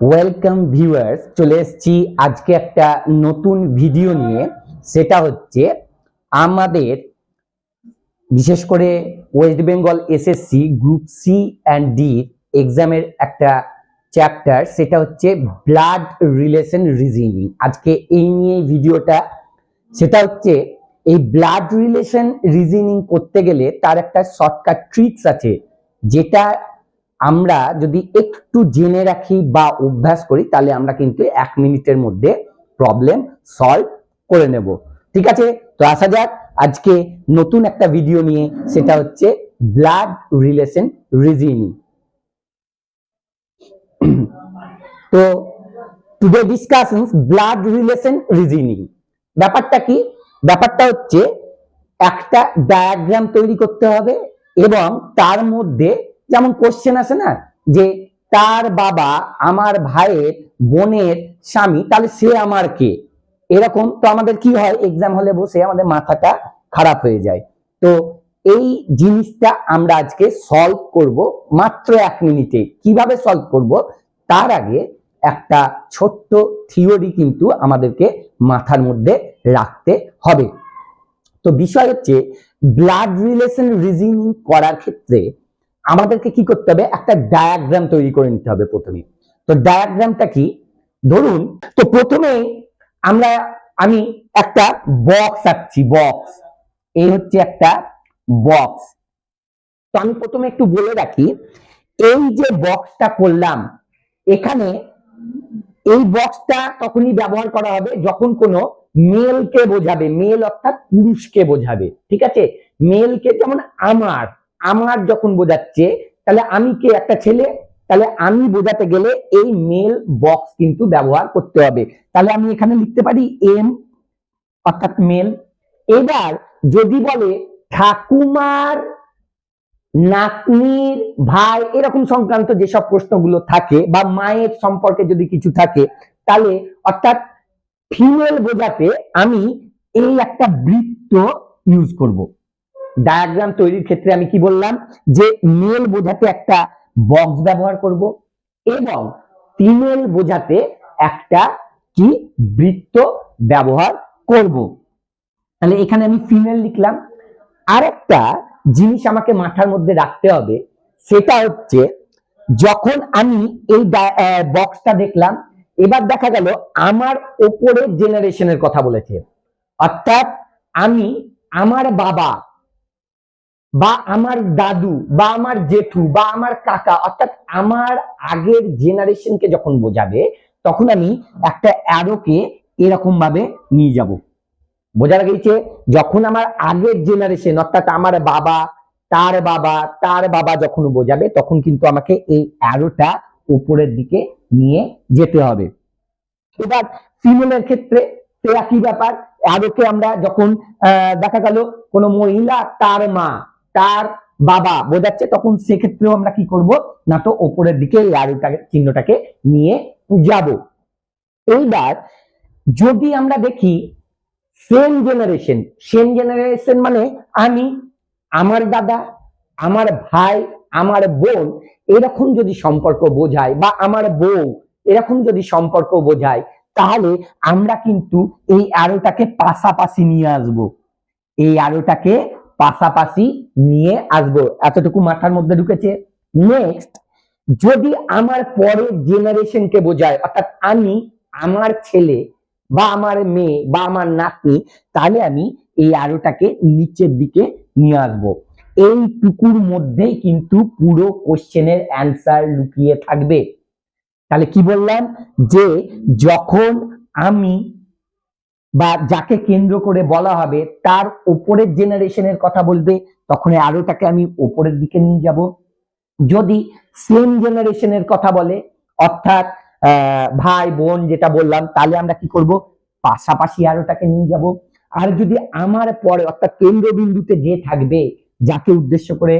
Welcome viewers চলে এসেছি আজকে একটা নতুন ভিডিও নিয়ে। সেটা হচ্ছে আমাদের, বিশেষ করে West Bengal SSC group C and D এক্সামের একটা চ্যাপ্টার সেটা হচ্ছে ব্লাড রিলেশন রিজনিং আজকে এই নিয়ে ভিডিওটা সেটা হচ্ছে এই ব্লাড রিলেশন রিজনিং করতে গেলে তার একটা শর্টকাট ট্রিক্স আছে, যেটা আমরা যদি একটু জেনে রাখি বা অভ্যাস করি, তাহলে আমরা কিন্তু এক মিনিটের মধ্যে প্রবলেম সলভ করে নেব। ঠিক আছে? তো আসা যাক, আজকে নতুন একটা ভিডিও নিয়ে, সেটা হচ্ছে ব্লাড রিলেশন রিজনিং তো today discussion blood relation reasoning ব্যাপারটা কি? ব্যাপারটা হচ্ছে একটা ডায়াগ্রাম তৈরি করতে হবে এবং তার মধ্যে যেমন কোশ্চেন আছে না, যে তার বাবা আমার ভাইয়ের বোনের স্বামী, তাহলে সে আমার কে? এরকম তো আমাদের কি হয়? এক্সাম হলে বসে আমাদের মাথাটা খারাপ হয়ে যায়। তো এই জিনিসটা আমরা আজকে সলভ করব মাত্র এক মিনিটে। কীভাবে সলভ করব? তার আগে একটা ছোট্ট থিওরি কিন্তু আমাদেরকে মাথার মধ্যে রাখতে হবে। তো বিষয় হচ্ছে ব্লাড রিলেশন রিজনিং করার ক্ষেত্রে আমাদেরকে কি করতে হবে? একটা ডায়াগ্রাম তৈরি করে নিতে হবে প্রথমে। তো ডায়াগ্রামটা কি? ধরুন, তো প্রথমে আমরা, আমি একটা বক্স আঁকছি বক্স এই হচ্ছে একটা বক্স তো আমি প্রথমে একটু বলে রাখি, এই যে বক্সটা করলাম, এখানে এই বক্সটা তখনই ব্যবহার করা হবে যখন কোনো মেলকে বোঝাবে মেল অর্থাৎ পুরুষকে বোঝাবে, ঠিক আছে? মেলকে যেমন আমার আমার যখন বোঝাচ্ছে, তাহলে আমি কে? একটা ছেলে। তাহলে আমি বোঝাতে গেলে এই মেল বক্স কিন্তু ব্যবহার করতে হবে। তাহলে আমি এখানে লিখতে পারি এম অর্থাৎ মেল এবার যদি বলে, ঠাকুমার নাতনির ভাই, এরকম সংক্রান্ত যেসব প্রশ্নগুলো থাকে, বা মায়ের সম্পর্কে যদি কিছু থাকে, তাহলে অর্থাৎ ফিমেল বোঝাতে আমি এই একটা বৃত্ত ইউজ করব। ডায়াগ্রাম তৈরির ক্ষেত্রে আমি কি বললাম? যে মেল বোঝাতে একটা বক্স ব্যবহার করব এবং ফিমেল বোঝাতে একটা কি বৃত্ত ব্যবহার করব। তাহলে এখানে আমি ফিমেল লিখলাম। আর একটা জিনিস আমাকে মাথার মধ্যে রাখতে হবে, সেটা হচ্ছে যখন আমি এই বক্সটা দেখলাম, এবার দেখা গেল আমার ওপরের জেনারেশনের কথা বলেছে। অর্থাৎ আমি আমার বাবা বা আমার দাদু, বা আমার জেঠু, বা আমার কাকা, অর্থাৎ আমার আগের জেনারেশনকে যখন বোঝাবে, তখন আমি একটা অ্যারোকে এরকম ভাবে নিয়ে যাব। বোঝা গেছে যখন আমার আগের জেনারেশন অর্থাৎ আমার বাবা, তার বাবা তার বাবা যখন বোঝাবে, তখন কিন্তু আমাকে এই অ্যারোটা উপরের দিকে নিয়ে যেতে হবে। এবার ফিমেলের ক্ষেত্রে একই ব্যাপার। অ্যারোকে আমরা যখন দেখা গেল কোনো মহিলা তার মা তার বাবা বোঝাচ্ছে, তখন সেক্ষেত্রেও আমরা কি করব? না তো ওপরের দিকে অ্যারোটাকে চিহ্নটাকে নিয়ে যাব। এইবার যদি আমরা দেখি সেম জেনারেশন সেম জেনারেশন মানে আমি, আমার দাদা, আমার ভাই, আমার বোন, এরকম যদি সম্পর্ক বোঝায় বা আমার বউ, এরকম যদি সম্পর্ক বোঝায়, তাহলে আমরা কিন্তু এই আরোটাকে পাশাপাশি নিয়ে আসব। এই অ্যারোটাকে পাশাপাশি নিয়ে আসব। এতটুকু মাথার মধ্যে ঢুকেছে। নেক্সট যদি আমার পরের জেনারেশনকে বোঝায়, অর্থাৎ আমি আমার ছেলে বা আমার মেয়ে বা আমার নাতনি তাহলে আমি এই আরোটাকে নিচের দিকে নিয়ে আসব। এইটুকুর মধ্যে কিন্তু পুরো কোশ্চেনের অ্যান্সার লুকিয়ে থাকবে। তাহলে কি বললাম? যে যখন আমি বা যাকে কেন্দ্র করে বলা হবে, তার ওপরের জেনারেশনের কথা বলবে তখন এই আরোটাকে আমি ওপরের দিকে নিয়ে যাব। যদি সেম জেনারেশনের কথা বলে, অর্থাৎ ভাই, বোন যেটা বললাম, তাহলে আমরা কি করব? পাশাপাশি আরোটাকে নিয়ে যাব। আর যদি আমার পরে, অর্থাৎ কেন্দ্রবিন্দুতে যে থাকবে, যাকে উদ্দেশ্য করে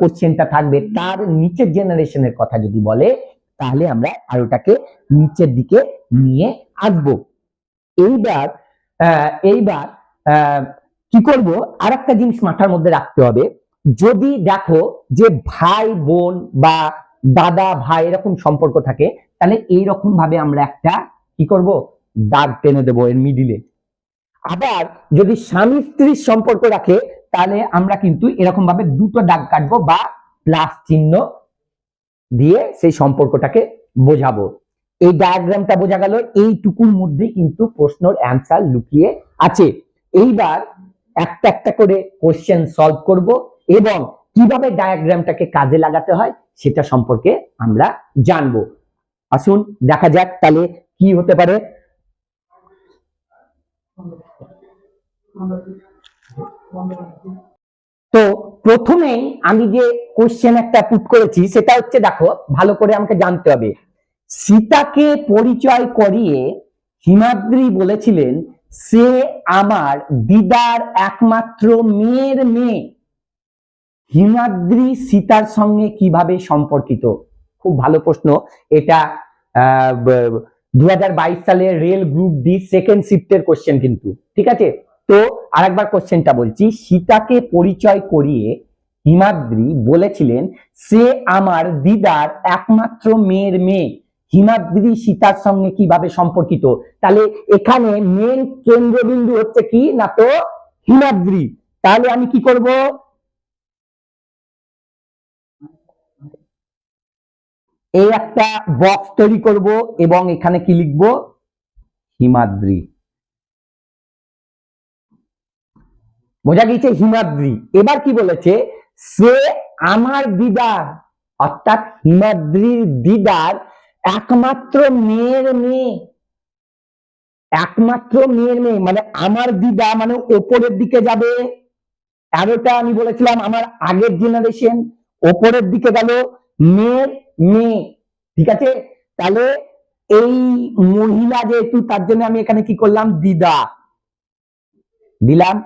কোশ্চেনটা থাকবে, তার নিচের জেনারেশনের কথা যদি বলে, তাহলে আমরা আরোটাকে নিচের দিকে নিয়ে আসব। এইবার এইবার কি করব? আর একটা জিনিস মাথার মধ্যে রাখতে হবে। যদি দেখো যে ভাই, বোন বা দাদা, ভাই এরকম সম্পর্ক থাকে, তাহলে এইরকম ভাবে আমরা একটা কি করব? দাগ টেনে দেবো এর মিডিলে আবার যদি স্বামী স্ত্রীর সম্পর্ক রাখে, তাহলে আমরা কিন্তু এরকম ভাবে দুটো দাগ কাটবো বা প্লাস চিহ্ন দিয়ে সেই সম্পর্কটাকে বোঝাবো। এই ডায়াগ্রামটা বোঝা গেল, এইটুকুর মধ্যে কিন্তু প্রশ্নের অ্যান্সার লুকিয়ে আছে। এইবার একটা একটা করে কোশ্চেন সলভ করব এবং কীভাবে ডায়াগ্রামটাকে কাজে লাগাতে হয় সেটা সম্পর্কে আমরা জানব। আসুন দেখা যাক তাহলে কি হতে পারে। তো প্রথমেই আমি যে কোশ্চেন একটা পুট করেছি, সেটা হচ্ছে, দেখো, ভালো করে আমাকে জানতে হবে। সীতাকে পরিচয় করিয়ে হিমাদ্রি বলেছিলেন, সে আমার দিদার একমাত্র মেয়ের মেয়ে। হিমাদ্রি সীতার সঙ্গে কীভাবে সম্পর্কিত? খুব ভালো প্রশ্ন। এটা দু সালের রেল গ্রুপ ডি সেকেন্ড শিফটের কোশ্চেন কিন্তু, ঠিক আছে? তো আরেকবার কোশ্চেনটা বলছি, সীতাকে পরিচয় করিয়ে হিমাদ্রি বলেছিলেন, সে আমার দিদার একমাত্র মেয়ের মেয়ে। হিমাদ্রি সীতার সঙ্গে কীভাবে সম্পর্কিত? তাহলে এখানে মেন কেন্দ্রবিন্দু হচ্ছে কি? না তো হিমাদ্রি। তাহলে আমি কি করব? এই একটা বক্স তৈরি করব এবং এখানে কি লিখব? হিমাদ্রি। বোঝা গিয়েছে হিমাদ্রি। এবার কি বলেছে? সে আমার দিদার, অর্থাৎ হিমাদ্রির দিদার একমাত্র মেয়ের মেয়ে। একমাত্র মেয়ের মেয়ে। মানে আমার দিদা মানে ওপরের দিকে যাবে। এগারোটা আমি বলেছিলাম আমার আগের জেনারেশন ওপরের দিকে গেল মেয়ের মেয়ে। ঠিক আছে? তাহলে এই মহিলা যেহেতু, তার জন্য আমি এখানে কি করলাম? দিদা। দিলাম।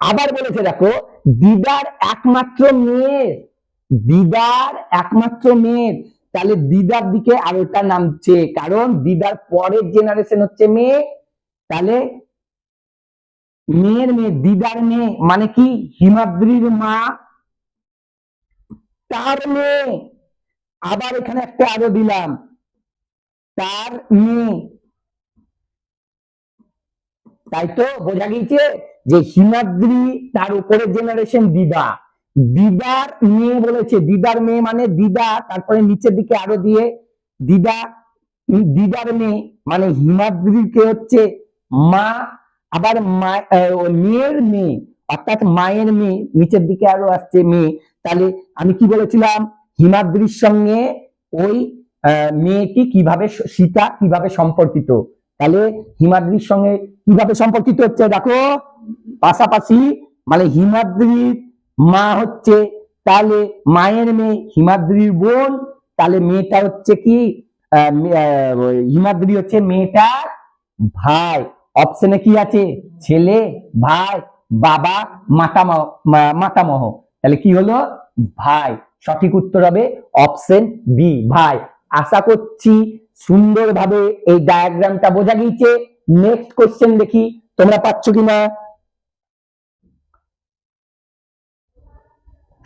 আবার বলেছে, দেখো, দিদার একমাত্র মেয়ের। দিদার একমাত্র মেয়ের। তাহলে দিদার দিকে আরোটা নামছে কারণ দিদার পরের জেনারেশন হচ্ছে মেয়ে। তাহলে মেয়ের মেয়ে, দিদার মেয়ে মানে কি? হিমাদ্রির মা, তার মেয়ে। আবার এখানে একটা আরও দিলাম। তার মেয়ে। তাই তো বোঝা গিয়েছে যে হিমাদ্রি তার উপরের জেনারেশন দিদা। দিদার মেয়ে বলেছে, দিদার মেয়ে মানে দিদা, তারপরে নিচের দিকে আরও দিয়ে, দিদা, দিদার মেয়ে মানে হিমাদ্রিকে হচ্ছে মা, আবার মেয়ের মেয়ে, অর্থাৎ মায়ের মেয়ে, নিচের দিকে আরও আসছে মেয়ে। তাহলে আমি কি বলেছিলাম? হিমাদ্রির সঙ্গে ওই মেয়েটি কীভাবে সীতা কীভাবে সম্পর্কিত? তাহলে হিমাদ্রির সঙ্গে কীভাবে সম্পর্কিত হচ্ছে? দেখো, পাশাপাশি মানে হিমাদ্রির মা হচ্ছে তাহলে মায়ের মেয়ে হিমাদ্রির বোন, তাহলে মেয়েটা হচ্ছে কি? হিমাদ্রি হচ্ছে মেয়েটার ভাই। অপশনে কি আছে? ছেলে, ভাই, বাবা, মাতামহ মাতামহ। তাহলে কি হলো? ভাই। সঠিক উত্তর হবে অপশন বি ভাই। আশা করছি সুন্দরভাবে এই ডায়াগ্রামটা বোঝা গিয়েছে। নেক্সট কোশ্চেন দেখি, তোমরা পাচ্ছ কিনা?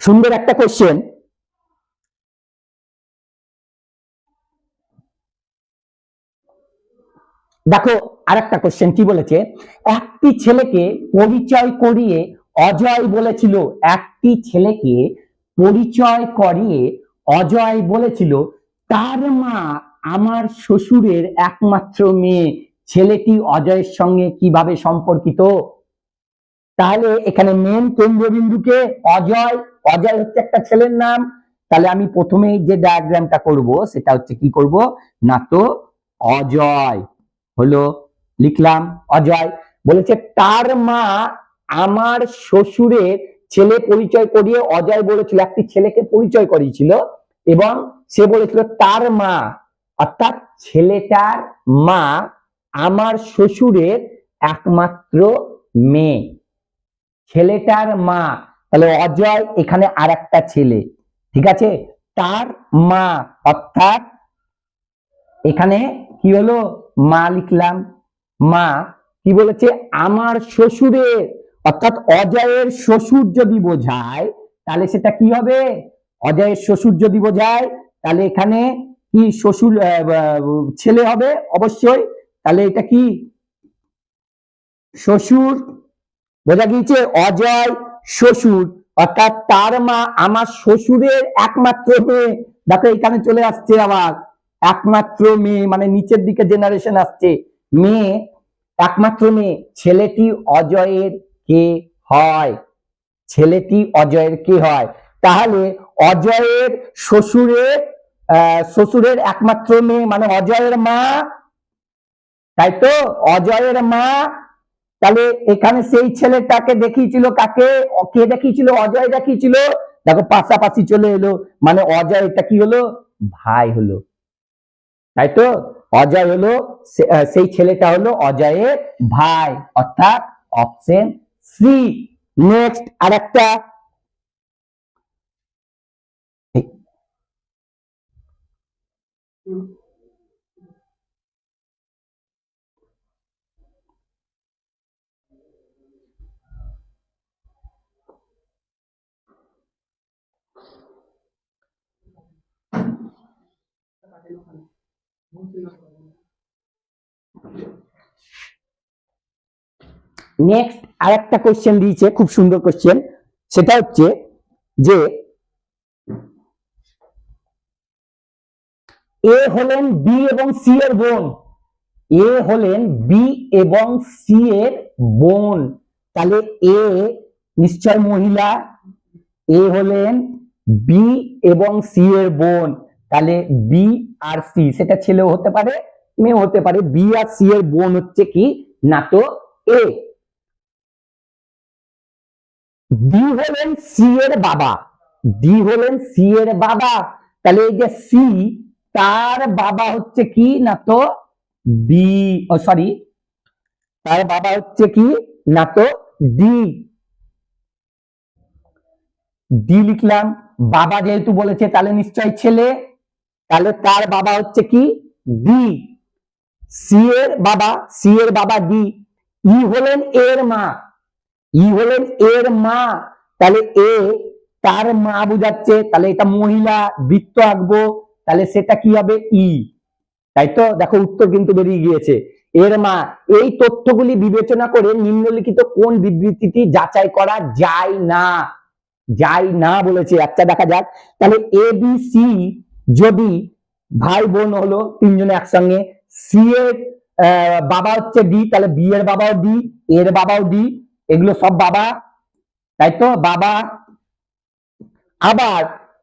সুন্দর একটা কোশ্চেন দেখো, আরেকটা কোশ্চেন কি বলেছে? একটি ছেলেকে পরিচয় করিয়ে অজয় বলেছিল, একটি ছেলেকে পরিচয় করিয়ে অজয় বলেছিল, তার মা আমার শ্বশুরের একমাত্র মেয়ে। ছেলেটি অজয়ের সঙ্গে কীভাবে সম্পর্কিত? তাহলে এখানে মেন কেন্দ্রবিন্দুকে অজয় অজয় হচ্ছে একটা ছেলের নাম। তাহলে আমি প্রথমেই যে ডায়াগ্রামটা করব, সেটা হচ্ছে কি করব? না তো, অজয় হলো, লিখলাম অজয়। বলেছে, তার মা আমার শ্বশুরের ছেলে পরিচয় করিয়ে অজয় বলেছিল, একটি ছেলেকে পরিচয় করিয়েছিল এবং সে বলেছিল, তার মা, অর্থাৎ ছেলেটার মা আমার শ্বশুরের একমাত্র মেয়ে। ছেলেটার মা, তাহলে অজয় এখানে আর একটা ছেলে, ঠিক আছে? তার মা, অর্থাৎ এখানে কি হলো? মা লিখলাম। মা কি বলেছে? আমার শ্বশুরের, অর্থাৎ অজয়ের শ্বশুর যদি বোঝায়, তাহলে সেটা কি হবে? অজয়ের শ্বশুর যদি বোঝায়, তাহলে এখানে কি শ্বশুর ছেলে হবে? অবশ্যই। তাহলে এটা কি? শ্বশুর বোঝা গিয়েছে অজয় শ্বশুর, অর্থাৎ তার মা আমার শ্বশুরের একমাত্র মেয়ে। দেখো, এখানে চলে আসছে আবার একমাত্র মেয়ে মানে নিচের দিকে জেনারেশন আসছে। মেয়ে, একমাত্র মেয়ে, ছেলেটি অজয়ের কে হয়? ছেলেটি অজয়ের কে হয়? তাহলে অজয়ের শ্বশুরের শ্বশুরের একমাত্র মেয়ে মানে অজয়ের মা। তাই তো? অজয়ের মা তাহলে এখানে সেই ছেলেটাকে দেখিয়েছিল কাকে? কে দেখিয়েছিল? অজয় দেখিয়েছিল। দেখো পাশাপাশি চলে এলো। মানে অজয়, এটা কি হলো? ভাই হলো। তাই তো? অজয় হলো সেই ছেলেটা হলো অজয়ের ভাই, অর্থাৎ অপশন সি নেক্সট আর একটা নেক্সট আরেকটা কোশ্চেন দিয়েছে, খুব সুন্দর কোশ্চেন সেটা হচ্ছে যে এ হলেন বি এবং সি এর বোন। এ হলেন বি এবং সি এর বোন। তাহলে এ নিশ্চয় মহিলা এ হলেন বি এবং সি এর বোন। তাহলে বি আর সি সেটা ছেলেও হতে পারে, মেয়েও হতে পারে। বি আর সি এর বোন হচ্ছে কি? না তো এ ডি হলেন সি এর বাবা। ডি হলেন সি এর বাবা। তাহলে এই যে সি তার বাবা হচ্ছে কি? না তো ডি ও সরি তার বাবা হচ্ছে কি? না তো ডি ডি লিখলাম। বাবা যেহেতু বলেছে, তাহলে নিশ্চয় ছেলে। তাহলে তার বাবা হচ্ছে কি? ডি সি এর বাবা সি এর বাবা ডি ই হলেন এর মা। ই হলেন এর মা। তাহলে এ তার মা বুঝাচ্ছে, তাহলে এটা মহিলা, বৃত্ত আঁকবো। তাহলে সেটা কি হবে? ই তাই তো? দেখো উত্তর কিন্তু বেরিয়ে গিয়েছে। এর মা। এই তথ্যগুলি বিবেচনা করে নিম্নলিখিত কোন বিবৃতিটি যাচাই করা যায় না? যায় না বলেছে। আচ্ছা দেখা যাক। তাহলে এ বি সি যদি ভাই বোন হলো তিনজনে একসঙ্গে সি এর বাবা হচ্ছে ডি, তাহলে বি এর বাবাও ডি, এর বাবাও ডি, এগুলো সব বাবা, তাই তো? বাবা। আবার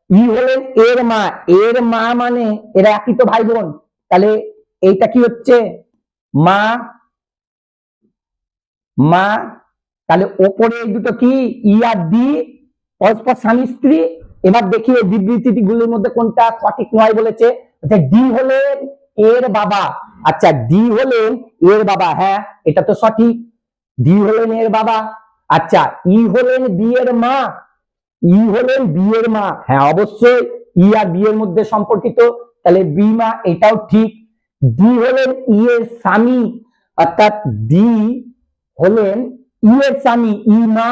ই হলেন এর মা এর মা মানে এরা একই তো ভাই বোন, তাহলে এইটা কি হচ্ছে? মা মা, তাহলে ওপরে এই দুটো কি? ই আর ডি, পরস্পর স্বামী স্ত্রী এবার দেখি এই বিবৃতি গুলোর মধ্যে কোনটা সঠিক নয় বলেছে। ডি হলেন এর বাবা। আচ্ছা ডি হলেন এর বাবা। হ্যাঁ এটা তো সঠিক। ডি হলেন এর বাবা। আচ্ছা ই হলেন বি এর মা। ই হলেন বি এর মা। হ্যাঁ অবশ্যই ই আর বি এর মধ্যে সম্পর্কিত। তাহলে বি মা, এটাও ঠিক। ডি হলেন ই এর স্বামী। অর্থাৎ ডি হলেন ই এর স্বামী ই মা,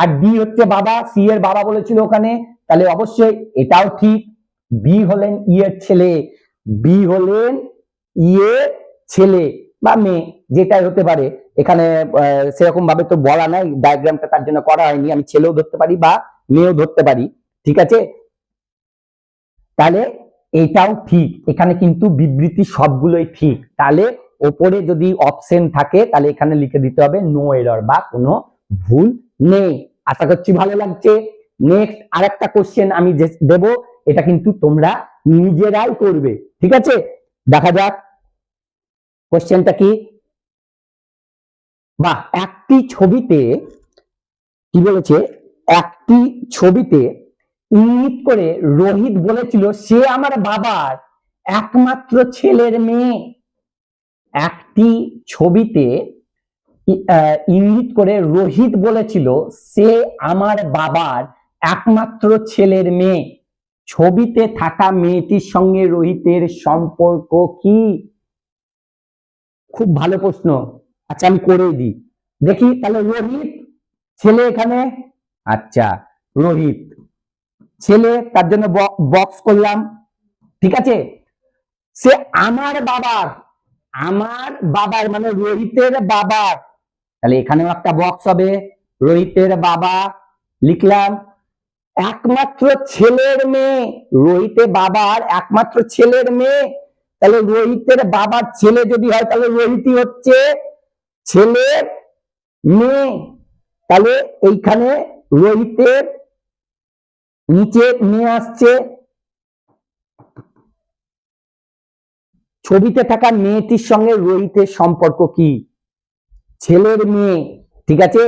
আর ডি হচ্ছে বাবা সি এর বাবা বলেছিল ওখানে। তাহলে অবশ্যই এটাও ঠিক। বি হলেন ই এর ছেলে। বি হলেন ই এর ছেলে বা মেয়ে, যেটাই হতে পারে। এখানে সেরকম ভাবে তো বলা নাই ডায়াগ্রামটা তার জন্য করা হয়নি। আমি ছেলেও ধরতে পারি বা মেয়েও ধরতে পারি। ঠিক আছে? তাহলে এটাও ঠিক। এখানে কিন্তু বিবৃতি সবগুলোই ঠিক। তাহলে ওপরে যদি অপশন থাকে, তাহলে এখানে লিখে দিতে হবে নো এরর বা কোনো ভুল নেই। আশা করছি ভালো লাগছে। নেক্সট আরেকটা কোশ্চেন আমি দেব, এটা কিন্তু তোমরা নিজেরাই করবে। ঠিক আছে? দেখা যাক। কোশ্চেনটা কি? বা একটি ছবিতে কি বলেছে? একটি ছবিতে ইঙ্গিত করে রোহিত বলেছিল, সে আমার বাবার একমাত্র ছেলের মেয়ে। একটি ছবিতে ইঙ্গিত করে রোহিত বলেছিল, সে আমার বাবার একমাত্র ছেলের মেয়ে। ছবিতে থাকা মেয়েটির সঙ্গে রোহিতের সম্পর্ক কি? খুব ভালো প্রশ্ন। আচ্ছা আমি করে দিই। দেখি, তাহলে রোহিত, ছেলে এখানে? আচ্ছা রোহিত। ছেলে, তার জন্য বক্স করলাম। ঠিক আছে? সে আমার বাবার আমার বাবার মানে রোহিতের বাবার। তাহলে এখানেও একটা বক্স হবে। রোহিতের বাবা, লিখলাম একমাত্র ছেলের মেয়ে। রোহিতের বাবার একমাত্র ছেলের মেয়ে। তাহলে রোহিতের বাবার ছেলে যদি হয়, তাহলে রোহিতই হচ্ছে ছেলের মেয়ে। তাহলে এইখানে রোহিতের নিচে মেয়ে আসছে। ছবিতে থাকা মেয়েটির সঙ্গে রোহিতের সম্পর্ক কি? ছেলের মেয়ে, ঠিক আছে?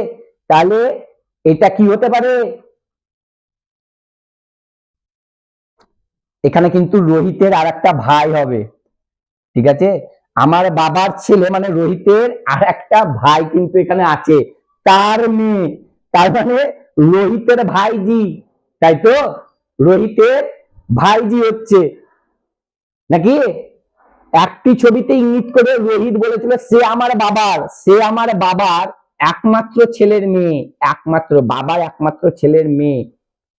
তাহলে এটা কি হতে পারে? এখানে কিন্তু রোহিতের আর একটা ভাই হবে, ঠিক আছে? আমার বাবার ছেলে মানে রোহিতের আর একটা ভাই কিন্তু এখানে আছে, তার মেয়ে, তার মানে রোহিতের ভাইজি, তাই তো? রোহিতের ভাইজি হচ্ছে, নাকি? একটি ছবিতে ইঙ্গিত করে রোহিত বলেছিল, সে আমার বাবার, সে আমার বাবার একমাত্র ছেলের মেয়ে, একমাত্র বাবার একমাত্র ছেলের মেয়ে,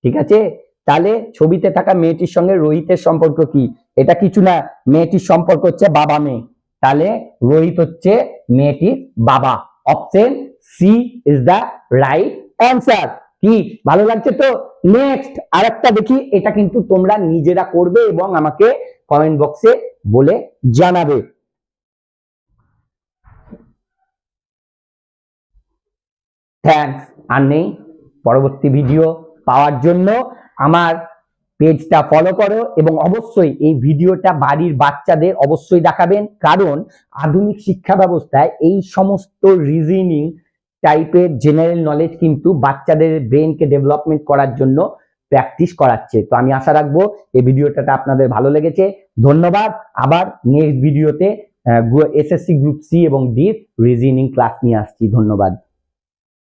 ঠিক আছে? তাহলে ছবিতে থাকা মেয়েটির সঙ্গে রোহিতের সম্পর্ক কি? এটা কিছু না, মেয়েটির সম্পর্ক হচ্ছে বাবা মেয়ে। তাহলে রোহিত হচ্ছে মেয়েটির বাবা। Option C is the right answer কি? ভালো লাগছে তো? নেক্সট আরেকটা দেখি। এটা কিন্তু তোমরা নিজেরা করবে এবং আমাকে কমেন্ট বক্সে বলে জানাবে। থ্যাঙ্কস আর নেই। পরবর্তী ভিডিও পাওয়ার জন্য আমার পেজটা ফলো করো এবং অবশ্যই এই ভিডিওটা বাড়ির বাচ্চাদের অবশ্যই দেখাবেন। কারণ আধুনিক শিক্ষা ব্যবস্থায় এই সমস্ত রিজনিং টাইপের জেনারেল নলেজ কিন্তু বাচ্চাদের ব্রেনকে ডেভেলপমেন্ট করার জন্য প্র্যাকটিস করাচ্ছে। তো আমি আশা রাখব এই ভিডিওটা আপনাদের ভালো লেগেছে। ধন্যবাদ। আবার নেক্সট ভিডিওতে এসএসসি গ্রুপ সি এবং ডি রিজনিং ক্লাস নিয়ে আসছি। ধন্যবাদ।